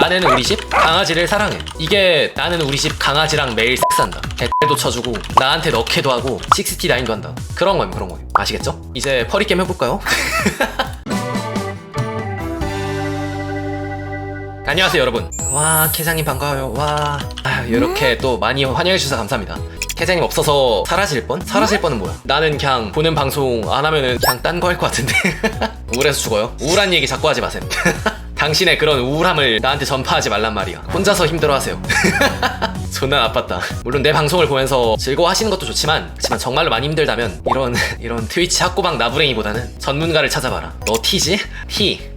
나는 우리 집 강아지를 사랑해. 이게 나는 우리 집 강아지랑 매일 섹스한다. 대도 쳐주고 나한테 넣기도 하고 69도 한다. 그런 거예요, 그런 거예요. 아시겠죠? 이제 퍼리 게임 해볼까요? 안녕하세요, 여러분. 와, 캐장님 반가워요. 와, 아유, 이렇게 또 많이 환영해 주셔서 감사합니다. 캐장님 없어서 사라질 뻔? 사라질 뻔은 뭐야? 나는 그냥 보는 방송 안 하면은 그냥 딴 거 할 것 같은데. 우울해서 죽어요. 우울한 얘기 자꾸 하지 마세요. 당신의 그런 우울함을 나한테 전파하지 말란 말이야. 혼자서 힘들어하세요. 존나 나빴다. 물론 내 방송을 보면서 즐거워하시는 것도 좋지만, 하지만 정말로 많이 힘들다면 이런 이런 트위치 학고방 나부랭이보다는 전문가를 찾아봐라. 너 티지? 티.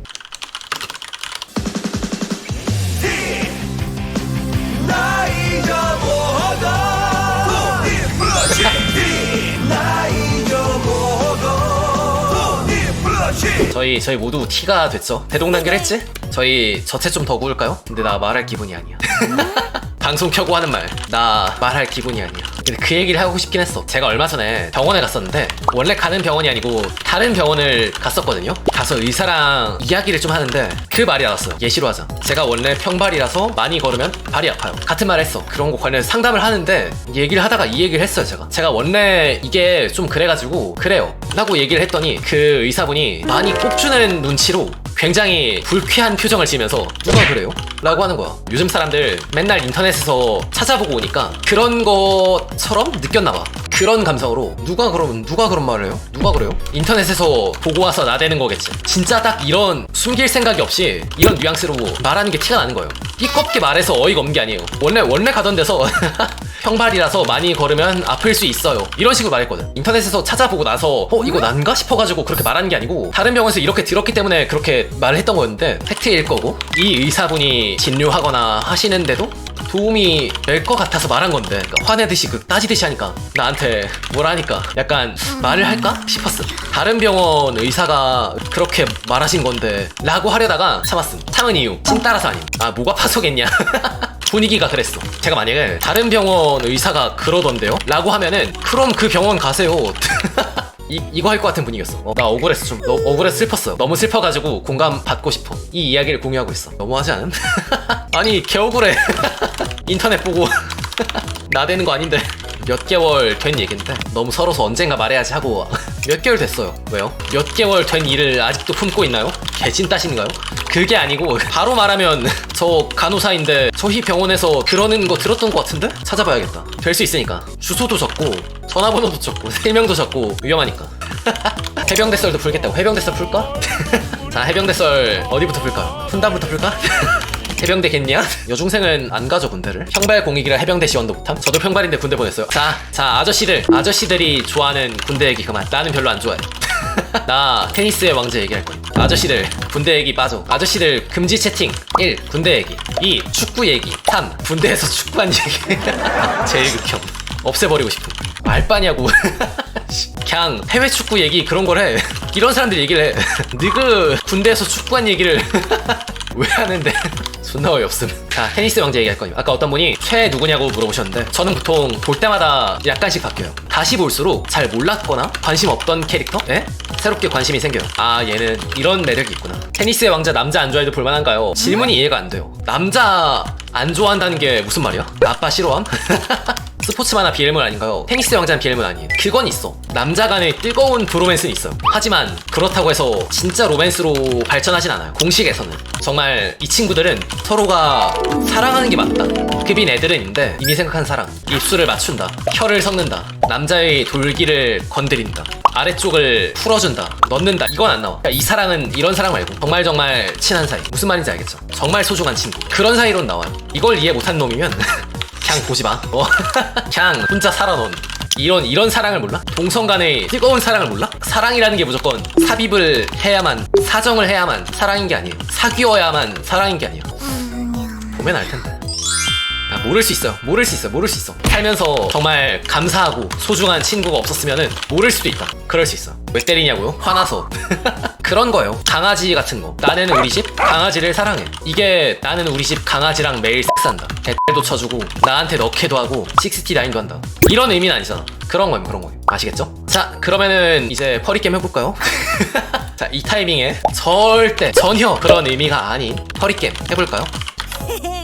저희 저희 모두 티가 됐죠. 대동단결했지? 저희 저체 좀 더 구울까요? 근데 나 말할 기분이 아니야. 방송 켜고 하는 말. 나 말할 기분이 아니야. 근데 그 얘기를 하고 싶긴 했어. 제가 얼마 전에 병원에 갔었는데 원래 가는 병원이 아니고 다른 병원을 갔었거든요. 가서 의사랑 이야기를 좀 하는데 그 말이 나왔어요. 예시로 하자. 제가 원래 평발이라서 많이 걸으면 발이 아파요. 같은 말 했어. 그런 거 관련 상담을 하는데 얘기를 하다가 이 얘기를 했어요. 제가. 제가 원래 이게 좀 그래가지고 그래요. 라고 얘기를 했더니 그 의사분이 많이 꼽주는 눈치로 굉장히 불쾌한 표정을 지으면서 누가 그래요? 라고 하는 거야. 요즘 사람들 맨날 인터넷에서 찾아보고 오니까 그런 것처럼 느꼈나 봐. 그런 감성으로 누가 그러면 누가 그런 말을 해요? 누가 그래요? 인터넷에서 보고 와서 나대는 거겠지. 진짜 딱 이런 숨길 생각이 없이 이런 뉘앙스로 말하는 게 티가 나는 거예요. 삐껍게 말해서 어이가 없는 게 아니에요. 원래 원래 가던 데서 평발이라서 많이 걸으면 아플 수 있어요. 이런 식으로 말했거든. 인터넷에서 찾아보고 나서 어 이거 난가 싶어가지고 그렇게 말하는 게 아니고 다른 병원에서 이렇게 들었기 때문에 그렇게 말을 했던 거였는데 팩트일 거고 이 의사분이 진료하거나 하시는데도 도움이 될 것 같아서 말한 건데 그러니까 화내듯이 그 따지듯이 하니까 나한테 뭐라 하니까 약간 말을 할까 싶었어. 다른 병원 의사가 그렇게 말하신 건데 라고 하려다가 참았음. 참은 이유. 찐 따라서 아님. 아 목 아파서겠냐 분위기가 그랬어 제가 만약에 다른 병원 의사가 그러던데요? 라고 하면은 그럼 그 병원 가세요 이, 이거 할 것 같은 분위기였어. 어, 나 억울했어. 좀 너, 억울해서 슬펐어. 너무 슬퍼가지고 공감 받고 싶어. 이 이야기를 공유하고 있어. 너무하지 않음? 아니, 개 억울해. 인터넷 보고 나대는 거 아닌데. 몇 개월 된 얘긴데 너무 서러서 언젠가 말해야지 하고 몇 개월 됐어요. 왜요? 몇 개월 된 일을 아직도 품고 있나요? 개진 따시는가요? 그게 아니고 바로 말하면 저 간호사인데 저희 병원에서 그러는 거 들었던 것 같은데 찾아봐야겠다. 될 수 있으니까 주소도 적고 전화번호도 적고 실명도 적고 위험하니까. 해병대썰도 풀겠다고 해병대썰 풀까? 자 해병대썰 어디부터 풀까요? 훈단부터 풀까? 해병대 겠냐? 여중생은 안 가죠 군대를 형발 공익이라 해병대 지원도 못함? 저도 평발인데 군대 보냈어요 자, 자 아저씨들 아저씨들이 좋아하는 군대 얘기 그만 나는 별로 안 좋아해 나 테니스의 왕자 얘기할 거야. 아저씨들 군대 얘기 빠져. 아저씨들 금지 채팅. 1. 군대 얘기. 2. 축구 얘기. 3. 군대에서 축구한 얘기. 제일 극혐. 없애버리고 싶음 알바냐고. 그냥 해외 축구 얘기 그런 걸 해. 이런 사람들 얘기를 해. 니그 군대에서 축구한 얘기를 왜 하는데? 존나 어이없음. 자 테니스 왕자 얘기할 거예요 아까 어떤 분이 최 누구냐고 물어보셨는데 저는 보통 볼 때마다 약간씩 바뀌어요 다시 볼수록 잘 몰랐거나 관심 없던 캐릭터에 새롭게 관심이 생겨요 아 얘는 이런 매력이 있구나 테니스의 왕자 남자 안 좋아해도 볼만한가요? 질문이 이해가 안 돼요 남자 안 좋아한다는 게 무슨 말이야? 아빠 싫어함? 스포츠 만화 비엘문 아닌가요? 테니스 왕자는 비엘문 아니에요. 그건 있어. 남자 간의 뜨거운 브로맨스는 있어요. 하지만 그렇다고 해서 진짜 로맨스로 발전하진 않아요. 공식에서는. 정말 이 친구들은 서로가 사랑하는 게 맞다. 급인 애들은 있는데 이미 생각한 사랑. 입술을 맞춘다. 혀를 섞는다. 남자의 돌기를 건드린다. 아래쪽을 풀어준다. 넣는다. 이건 안 나와. 그러니까 이 사랑은 이런 사랑 말고 정말 정말 친한 사이. 무슨 말인지 알겠죠? 정말 소중한 친구. 그런 사이론 나와요. 이걸 이해 못한 놈이면 그냥 보지 마. 어. 그냥 혼자 살아놓은. 이런 이런 사랑을 몰라? 동성 간의 뜨거운 사랑을 몰라? 사랑이라는 게 무조건 삽입을 해야만 사정을 해야만 사랑인 게 아니에요. 사귀어야만 사랑인 게 아니에요. 보면 알 텐데. 아, 모를 수 있어요. 모를 수 있어. 모를 수 있어. 살면서 정말 감사하고 소중한 친구가 없었으면은 모를 수도 있다. 그럴 수 있어. 왜 때리냐고요? 화나서. 그런 거예요. 강아지 같은 거. 나는 우리 집 강아지를 사랑해. 이게 나는 우리 집 강아지랑 매일 섹스한다. 대도 쳐주고 나한테 넣기도 하고 69도 한다. 이런 의미는 아니잖아. 그런 거예요. 그런 거예요. 아시겠죠? 자, 그러면은 이제 퍼리 게임 해볼까요? 자, 이 타이밍에 절대 전혀 그런 의미가 아닌 퍼리 게임 해볼까요?